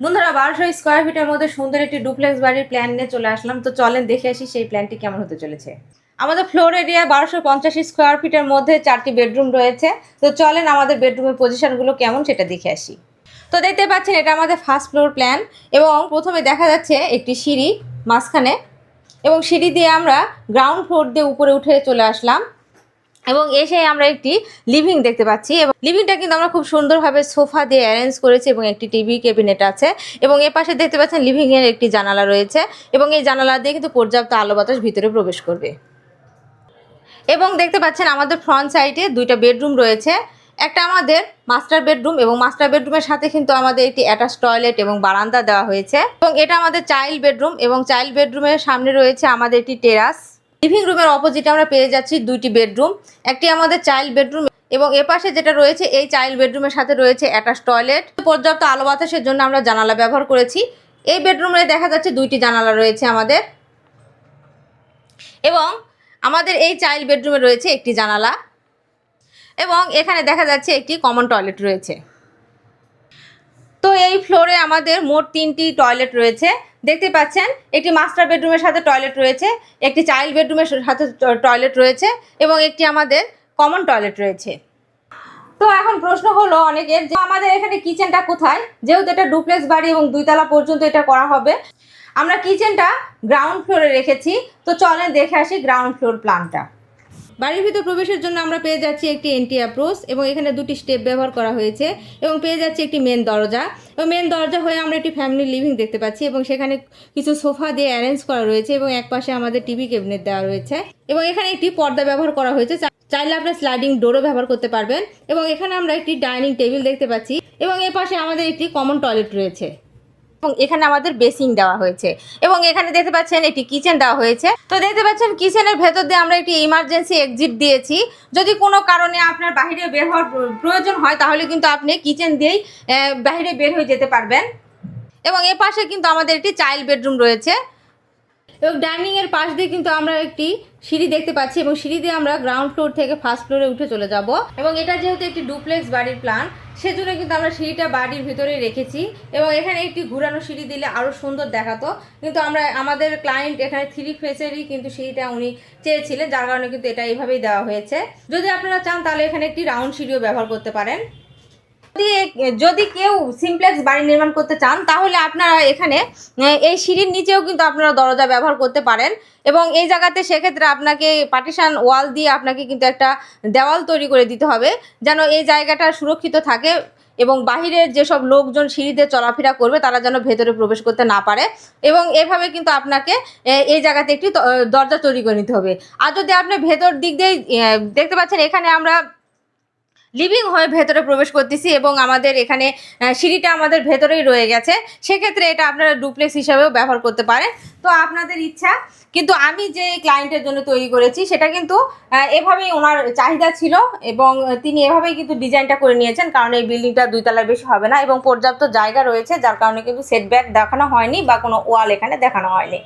বন্ধুরা, বারোশো স্কোয়ার ফিটের মধ্যে সুন্দর একটি ডুপ্লেক্স বাড়ির প্ল্যান নিয়ে চলে আসলাম। তো চলেন দেখে আসি সেই প্ল্যানটি কেমন হতে চলেছে। আমাদের ফ্লোর এরিয়া বারোশো পঞ্চাশ স্কোয়ার ফিটের মধ্যে চারটি বেডরুম রয়েছে। তো চলেন আমাদের বেডরুমের পজিশনগুলো কেমন সেটা দেখে আসি। তো দেখতে পাচ্ছেন, এটা আমাদের ফার্স্ট ফ্লোর প্ল্যান এবং প্রথমে দেখা যাচ্ছে একটি সিঁড়ি মাঝখানে এবং সিঁড়ি দিয়ে আমরা গ্রাউন্ড ফ্লোর দিয়ে উপরে উঠে চলে আসলাম। এবং এসে আমরা একটি লিভিং দেখতে পাচ্ছি এবং লিভিংটা কিন্তু আমরা খুব সুন্দরভাবে সোফা দিয়ে অ্যারেঞ্জ করেছি এবং একটি টিভি ক্যাবিনেট আছে এবং এ পাশে দেখতে পাচ্ছেন লিভিংয়ের একটি জানালা রয়েছে এবং এই জানালা দিয়ে কিন্তু পর্যাপ্ত আলো বাতাস ভিতরে প্রবেশ করবে। এবং দেখতে পাচ্ছেন আমাদের ফ্রন্ট সাইডে দুইটা বেডরুম রয়েছে, একটা আমাদের মাস্টার বেডরুম এবং মাস্টার বেডরুমের সাথে কিন্তু আমাদের একটি অ্যাটাচ টয়লেট এবং বারান্দা দেওয়া হয়েছে এবং এটা আমাদের চাইল্ড বেডরুম এবং চাইল্ড বেডরুমের সামনে রয়েছে আমাদের একটি টেরাস লিভিং রুমের অপোজিটে আমরা পেয়ে যাচ্ছি দুইটি বেডরুম একটি আমাদের চাইল্ড বেডরুম এবং এপাশে যেটা রয়েছে, এই চাইল্ড বেডরুমের সাথে রয়েছে অ্যাটাচ টয়লেট পর্যাপ্ত আলো বাতাসের জন্য আমরা জানালা ব্যবহার করেছি। এই বেডরুমে দেখা যাচ্ছে দুইটি জানালা রয়েছে আমাদের। এবং আমাদের এই চাইল্ড বেডরুমে রয়েছে একটি জানালা এবং এখানে দেখা যাচ্ছে একটি কমন টয়লেট রয়েছে। তো এই ফ্লোরে আমাদের মোট তিনটি টয়লেট রয়েছে। দেখতে পাচ্ছেন, একটি মাস্টার বেডরুমের সাথে টয়লেট রয়েছে, একটি চাইল্ড বেডরুমের সাথে টয়লেট রয়েছে এবং একটি আমাদের কমন টয়লেট রয়েছে। তো এখন প্রশ্ন হলো অনেকের যে আমাদের এখানে কিচেনটা কোথায়? যেহেতু এটা ডুপ্লেক্স বাড়ি এবং দুইতলা পর্যন্ত এটা করা হবে, আমরা কিচেনটা গ্রাউন্ড ফ্লোরে রেখেছি। তো চলেন দেখে আসি গ্রাউন্ড ফ্লোর প্ল্যানটা বাড়ির ভিতর প্রবেশের জন্য আমরা পেয়ে যাচ্ছি একটি এন্ট্রি অ্যাপ্রোচ এবং এখানে দুটি স্টেপ ব্যবহার করা হয়েছে এবং পেয়ে যাচ্ছি একটি মেন দরজা। এবং মেন দরজা হয়ে আমরা একটি ফ্যামিলি লিভিং দেখতে পাচ্ছি এবং সেখানে কিছু সোফা দিয়ে অ্যারেঞ্জ করা রয়েছে এবং এক পাশে আমাদের টিভি ক্যাবিনেট দেওয়া রয়েছে। এবং এখানে একটি পর্দা ব্যবহার করা হয়েছে চাইলে আপনার স্লাইডিং ডোরও ব্যবহার করতে পারবেন। এবং এখানে আমরা একটি ডাইনিং টেবিল দেখতে পাচ্ছি এবং এ পাশে আমাদের একটি কমন টয়লেট রয়েছে। এবং এখানে আমাদের বেসিং দেওয়া হয়েছে। এবং এখানে দেখতে পাচ্ছেন একটি কিচেন দেওয়া হয়েছে। তো দেখতে পাচ্ছেন কিচেনের ভেতর দিয়ে আমরা একটি ইমার্জেন্সি এক্সিট দিয়েছি। যদি কোনো কারণে আপনার বাইরে বের হওয়ার প্রয়োজন হয়, তাহলে কিন্তু আপনি কিচেন দিয়েই বাহিরে বের হয়ে যেতে পারবেন। এবং এ পাশে কিন্তু আমাদের একটি চাইল্ড বেডরুম রয়েছে। এবং ডাইনিং এর পাশ দিয়ে কিন্তু আমরা একটি সিঁড়ি দেখতে পাচ্ছি এবং সিঁড়ি দিয়ে আমরা গ্রাউন্ড ফ্লোর থেকে ফার্স্ট ফ্লোরে উঠে চলে যাব। এবং এটা যেহেতু একটি ডুপ্লেক্স বাড়ির প্ল্যান সেজন্য কিন্তু আমরা সিঁড়িটা বাড়ির ভিতরে রেখেছি। এবং এখানে একটি ঘুরানো সিঁড়ি দিলে আরও সুন্দর দেখাতো। কিন্তু আমরা, আমাদের ক্লায়েন্ট এখানে থ্রি ফেসেরই কিন্তু সিঁড়িটা উনি চেয়েছিলেন, যার কারণে কিন্তু এটা এইভাবেই দেওয়া হয়েছে। যদি আপনারা চান তাহলে এখানে একটি রাউন্ড সিঁড়িও ব্যবহার করতে পারেন। যদি কেউ সিমপ্লেক্স বাড়ি নির্মাণ করতে চান, তাহলে আপনারা এখানে এই সিঁড়ির নিচেও কিন্তু আপনারা দরজা ব্যবহার করতে পারেন এবং এই জায়গাতে সেক্ষেত্রে আপনাকে পার্টিশন ওয়াল দিয়ে আপনাকে কিন্তু একটা দেওয়াল তৈরি করে দিতে হবে যেন এই জায়গাটা সুরক্ষিত থাকে এবং বাহিরের যেসব লোকজন সিঁড়িতে চলাফেরা করবে, তারা যেন ভেতরে প্রবেশ করতে না পারে এবং এভাবে কিন্তু আপনাকে এই জায়গাতে একটি দরজা তৈরি করে নিতে হবে। আর যদি আপনি ভেতর দিক দিয়ে দেখতে পাচ্ছেন এখানে আমরা লিভিং হয়ে ভেতরে প্রবেশ করতেছি এবং আমাদের এখানে সিঁড়িটা আমাদের ভেতরেই রয়ে গেছে। সেক্ষেত্রে এটা আপনারা ডুপ্লেক্স হিসাবেও ব্যবহার করতে পারেন। তো আপনাদের ইচ্ছা, কিন্তু আমি যে ক্লায়েন্টের জন্য তৈরি করেছি, সেটা কিন্তু এভাবেই ওনার চাহিদা ছিল এবং তিনি এভাবেই কিন্তু ডিজাইনটা করে নিয়েছেন, কারণ এই বিল্ডিংটা দুই তলার বেশি হবে না এবং পর্যাপ্ত জায়গা রয়েছে, যার কারণে কিন্তু সেটব্যাক দেখানো হয়নি বা কোনো ওয়াল এখানে দেখানো হয়নি।